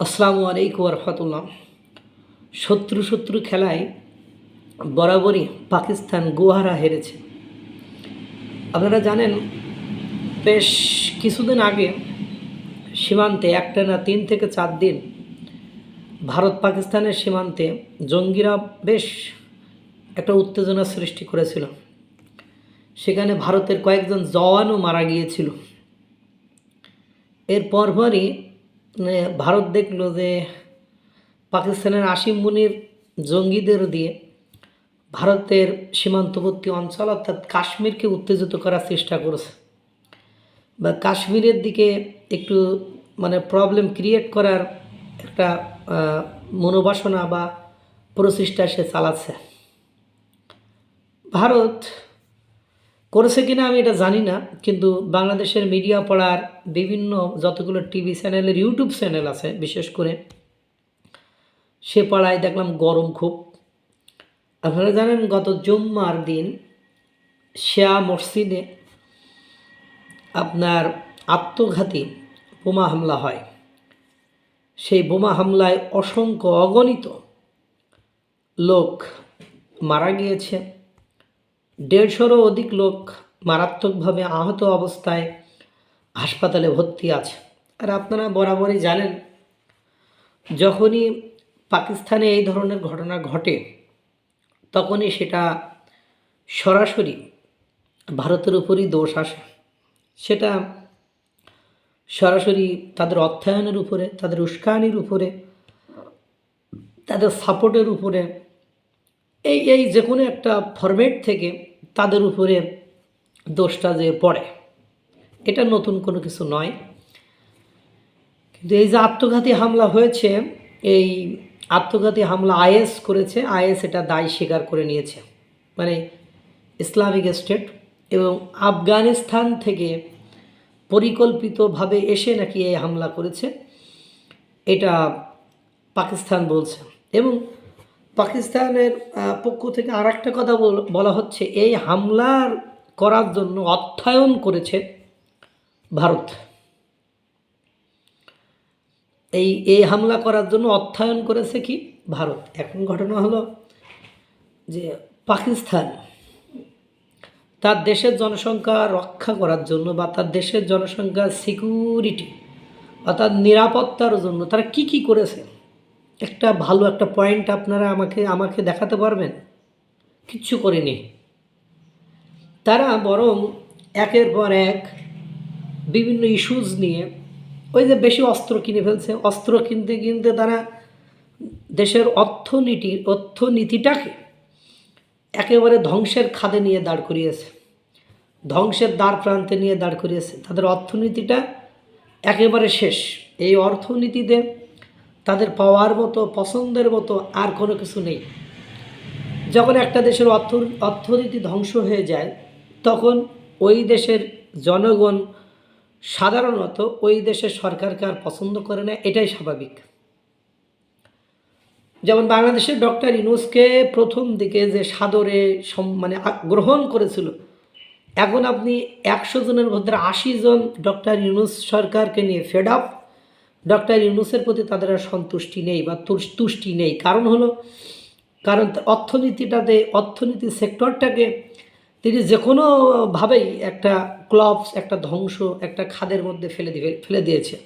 আসসালামু আলাইকুম রহমতুল্লাহ। শত্রু শত্রু খেলায় বরাবরই পাকিস্তান গুহারা হেরেছে। আপনারা জানেন, বেশ কিছুদিন আগে সীমান্তে একটা না তিন থেকে চার দিন ভারত পাকিস্তানের সীমান্তে জঙ্গিরা বেশ একটা উত্তেজনা সৃষ্টি করেছিল। সেখানে ভারতের কয়েকজন জওয়ানও মারা গিয়েছিল। এর পরপরই ভারত দেখল যে পাকিস্তানের আসিম মুনির জঙ্গিদের দিয়ে ভারতের সীমান্তবর্তী অঞ্চল, অর্থাৎ কাশ্মীরকে উত্তেজিত করার চেষ্টা করেছে। বা কাশ্মীরের দিকে একটু মানে প্রবলেম ক্রিয়েট করার একটা মনোবাসনা বা প্রচেষ্টা সে চালাচ্ছে। ভারত করেছে কিনা আমি এটা জানি না, কিন্তু বাংলাদেশের মিডিয়া পড়ার বিভিন্ন যতগুলো টিভি চ্যানেলের ইউটিউব চ্যানেল আছে, বিশেষ করে সে পাড়ায় দেখলাম গরম খুব। আপনারা জানেন গত জুম্মার দিন শেয়া মসজিদে আপনার আত্মঘাতী বোমা হামলা হয়। সেই বোমা হামলায় অসংখ্য অগণিত লোক মারা গিয়েছে। দেড়শোরও অধিক লোক মারাত্মকভাবে আহত অবস্থায় হাসপাতালে ভর্তি আছে। আর আপনারা বরাবরই জানেন, যখনই পাকিস্তানে এই ধরনের ঘটনা ঘটে, তখনই সেটা সরাসরি ভারতের উপরই দোষ আসে। সেটা সরাসরি তাদের অর্থায়নের উপরে, তাদের উস্কানির উপরে, তাদের সাপোর্টের উপরে, এই এই যে কোনো একটা ফরম্যাট থেকে তাদের উপরে দোষটা যে পড়ে, এটা নতুন কোনো কিছু নয়। কিন্তু এই যে আত্মঘাতী হামলা হয়েছে, এই আত্মঘাতী হামলা আইএস করেছে, আইএস এটা দায় স্বীকার করে নিয়েছে। মানে ইসলামিক স্টেট এবং আফগানিস্তান থেকে পরিকল্পিতভাবে এসে নাকি এই হামলা করেছে, এটা পাকিস্তান বলছে। এবং পাকিস্তানের পক্ষ থেকে আর একটা কথা বল- হচ্ছে, এই হামলার করার জন্য অর্থায়ন করেছে ভারত। এই এই হামলা করার জন্য অর্থায়ন করেছে কি? ভারত। এখন ঘটনা হলো যে পাকিস্তান তার দেশের জনসংখ্যা রক্ষা করার জন্য বা তার দেশের জনসংখ্যা সিকিউরিটি অর্থাৎ নিরাপত্তার জন্য তারা কি কি করেছে? একটা ভালো একটা পয়েন্ট আপনারা আমাকে আমাকে দেখাতে পারবেন? কিচ্ছু করেনি। তারা বরং একের পর এক বিভিন্ন ইস্যুজ নিয়ে ওই যে বেশি অস্ত্র কিনে ফেলছে। অস্ত্র কিনতে কিনতে তারা দেশের অর্থনীতি, অর্থনীতিটাকে একেবারে ধ্বংসের খাদে নিয়ে দাঁড় করিয়েছে। ধ্বংসের দ্বার প্রান্তে নিয়ে দাঁড় করিয়েছে। তাদের অর্থনীতিটা একেবারে শেষ। এই অর্থনীতিতে তাদের পাওয়ার মতো, পছন্দের মতো আর কোনো কিছু নেই। যখন একটা দেশের অর্থ, অর্থনীতি ধ্বংস হয়ে যায়, তখন ওই দেশের জনগণ সাধারণত ওই দেশের সরকারকে আর পছন্দ করে না, এটাই স্বাভাবিক। যেমন বাংলাদেশের ডক্টর ইনুসকে প্রথম দিকে যে সাদরে মানে গ্রহণ করেছিল, এখন আপনি একশো জনের মধ্যে আশি জন ডক্টর ইউনুস সরকারকে নিয়ে ফেড আপ ডক্টর ইউনুসের প্রতি তাদের আর সন্তুষ্টি নেই বা তুষ- তুষ্টি নেই। কারণ হলো, কারণ অর্থনীতিটাতে, অর্থনীতি সেক্টরটাকে তিনি যে কোনোভাবেই একটা ক্লপস, একটা ধ্বংস, একটা খাদের মধ্যে ফেলে দিবে, ফেলে দিয়েছে।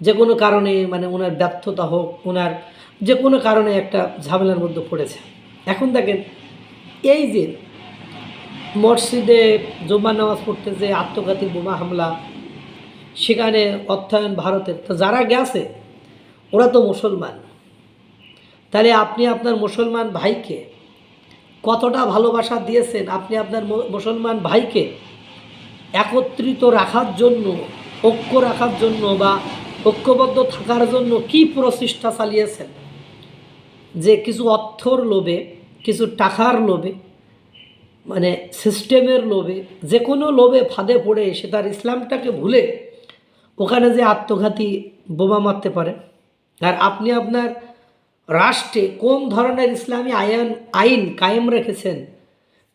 যে কোনো কারণে মানে ওনার ব্যর্থতা হোক, ওনার যে কোনো কারণে একটা ঝামেলার মধ্যে পড়েছে। এখন দেখেন, এই যে মসজিদে জুম্মা নামাজ পড়তে যে আত্মঘাতী বোমা হামলা সেখানে অর্থায়ন ভারতের। তো যারা গেছে, ওরা তো মুসলমান। তাহলে আপনি আপনার মুসলমান ভাইকে কতটা ভালোবাসা দিয়েছেন? আপনি আপনার মুসলমান ভাইকে একত্রিত রাখার জন্য, ঐক্য রাখার জন্য বা ঐক্যবদ্ধ থাকার জন্য কি প্রচেষ্টা চালিয়েছেন? যে কিছু অর্থর লোভে, কিছু টাকার লোভে মানে সিস্টেমের লোভে, যে কোনো লোভে ফাঁদে পড়ে সে তার ইসলামটাকে ভুলে ওখানে যে আত্মঘাতী বোমা মারতে পারে। আর আপনি আপনার রাষ্ট্রে কোন ধরনের ইসলামী আইন আইন কায়েম রেখেছেন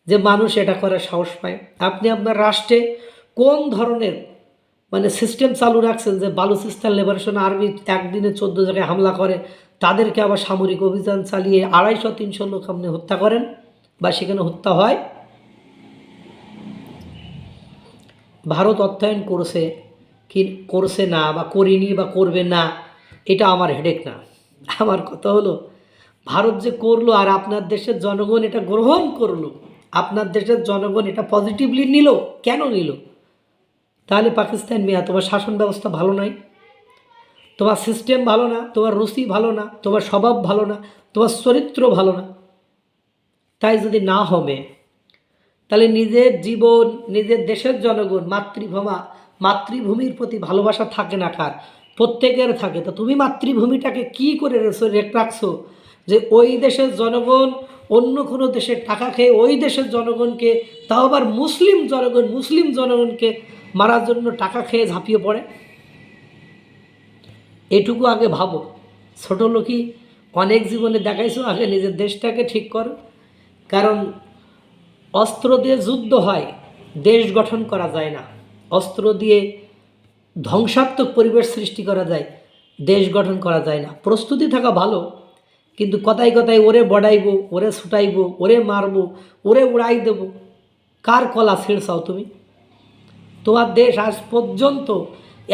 যে মানুষ এটা করার সাহস পায়? আপনি আপনার রাষ্ট্রে কোন ধরনের মানে সিস্টেম চালু রাখছেন যে বালুচিস্তান লিবারেশন আর্মি একদিনে চোদ্দ জায়গায় হামলা করে, তাদেরকে আবার সামরিক অভিযান চালিয়ে আড়াইশো, তিনশো লোক আপনি হত্যা করেন বা সেখানে হত্যা হয়? ভারত অর্থায়ন করছে কি করছে না বা করিনি বা করবে না, এটা আমার হেডেক না। আমার কথা হলো, ভারত যে করল আর আপনার দেশের জনগণ এটা গ্রহণ করল, আপনার দেশের জনগণ এটা পজিটিভলি নিল, কেন নিল? তাহলে পাকিস্তান মিয়া, তোমার শাসন ব্যবস্থা ভালো নাই তোমার সিস্টেম ভালো না, তোমার রুচি ভালো না, তোমার স্বভাব ভালো না, তোমার চরিত্র ভালো না। তাই যদি না হবে তাহলে নিজের জীবন, নিজের দেশের জনগণ, মাতৃভূমা মাতৃভূমির প্রতি ভালোবাসা থাকে না কার? প্রত্যেকের থাকে। তো তুমি মাতৃভূমিটাকে কি করে রাখছো যে ওই দেশের জনগণ অন্য কোনো দেশের টাকা খেয়ে ওই দেশের জনগণকে, তাও আবার মুসলিম জনগণ, মুসলিম জনগণকে মারার জন্য টাকা খেয়ে ঝাঁপিয়ে পড়ে? এটুকু আগে ভাবো। ছোট লোকই অনেক জীবনে দেখাইছো, আগে নিজের দেশটাকে ঠিক করো। কারণ অস্ত্র দিয়ে যুদ্ধ হয়, দেশ গঠন করা যায় না। অস্ত্র দিয়ে ধ্বংসাত্মক পরিবেশ সৃষ্টি করা যায়, দেশ গঠন করা যায় না। প্রস্তুতি থাকা ভালো, কিন্তু কথায় কথায় ওরে বড়াইব, ওরে ছুটাইবো, ওরে মারবো, ওরে উড়াই দেবো। কার কলা ছিঁড়ছাও তুমি? তোমার দেশ আজ পর্যন্ত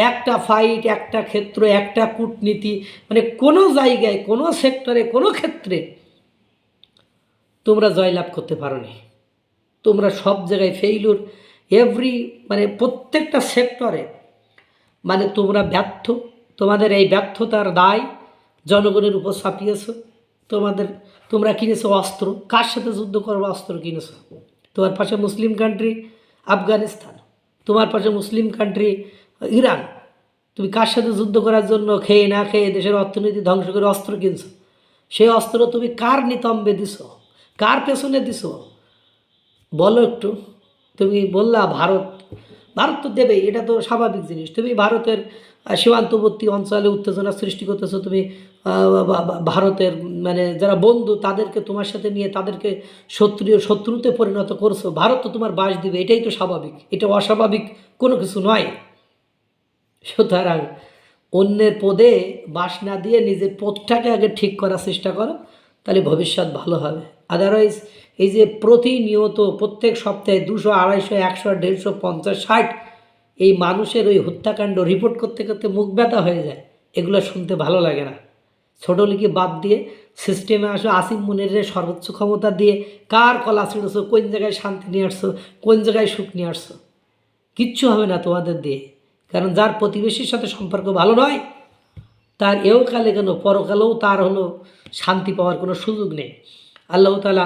একটা ফাইট একটা ক্ষেত্র, একটা কূটনীতি মানে কোনো জায়গায়, কোনো সেক্টরে কোনো ক্ষেত্রে তোমরা জয়লাভ করতে পারোনি। তোমরা সব জায়গায় ফেইলুর এভরি মানে প্রত্যেকটা সেক্টরে মানে তোমরা ব্যর্থ, তোমাদের এই ব্যর্থতার দায় জনগণের উপর ছাপিয়েছ, তোমাদের, তোমরা কিনেছো অস্ত্র, কার সাথে যুদ্ধ করব অস্ত্র কিনেছো? তোমার পাশে মুসলিম কান্ট্রি আফগানিস্তান, তোমার পাশে মুসলিম কান্ট্রি ইরান, তুমি কার সাথে যুদ্ধ করার জন্য খেয়ে না খেয়ে দেশের অর্থনীতি ধ্বংস করে অস্ত্র কিনছো? সেই অস্ত্র তুমি কার নিতম্বে দিছো? কার পেছনে দিছো? বলো একটু। তুমি বললা ভারত ভারত তো দেবেই, এটা তো স্বাভাবিক জিনিস। তুমি ভারতের সীমান্তবর্তী অঞ্চলে উত্তেজনা সৃষ্টি করতেছো, তুমি ভারতের মানে যারা বন্ধু, তাদেরকে, তোমার সাথে নিয়ে তাদেরকে শত্রু, শত্রুতে পরিণত করছ, ভারত তো তোমার বাস দিবে, এটাই তো স্বাভাবিক। এটা অস্বাভাবিক কোনো কিছু নয়। সুতরাং অন্যের পদে বাস না দিয়ে নিজের পদটাকে আগে ঠিক করার চেষ্টা করো, তাহলে ভবিষ্যৎ ভালো হবে। আদারওয়াইজ এই যে প্রতিনিয়ত প্রত্যেক সপ্তাহে দুশো, আড়াইশো, একশো, দেড়শো, পঞ্চাশ, ষাট এই মানুষের ওই হত্যাকাণ্ড রিপোর্ট করতে করতে মুখ ব্যথা হয়ে যায়। এগুলো শুনতে ভালো লাগে না। ছোটো লিখে বাদ দিয়ে সিস্টেমে আসো আসিম মুনিরের সর্বোচ্চ ক্ষমতা দিয়ে কার কলা ছিঁড়েছো কোন জায়গায় শান্তি নিয়ে আসছো, কোন জায়গায় সুখ নিয়ে আসছো? কিচ্ছু হবে না তোমাদের দিয়ে। কারণ যার প্রতিবেশীর সাথে সম্পর্ক ভালো নয়, তার এও কালে কেন, পরকালেও তার হলো শান্তি পাওয়ার কোনো সুযোগ নেই। আল্লাহ তালা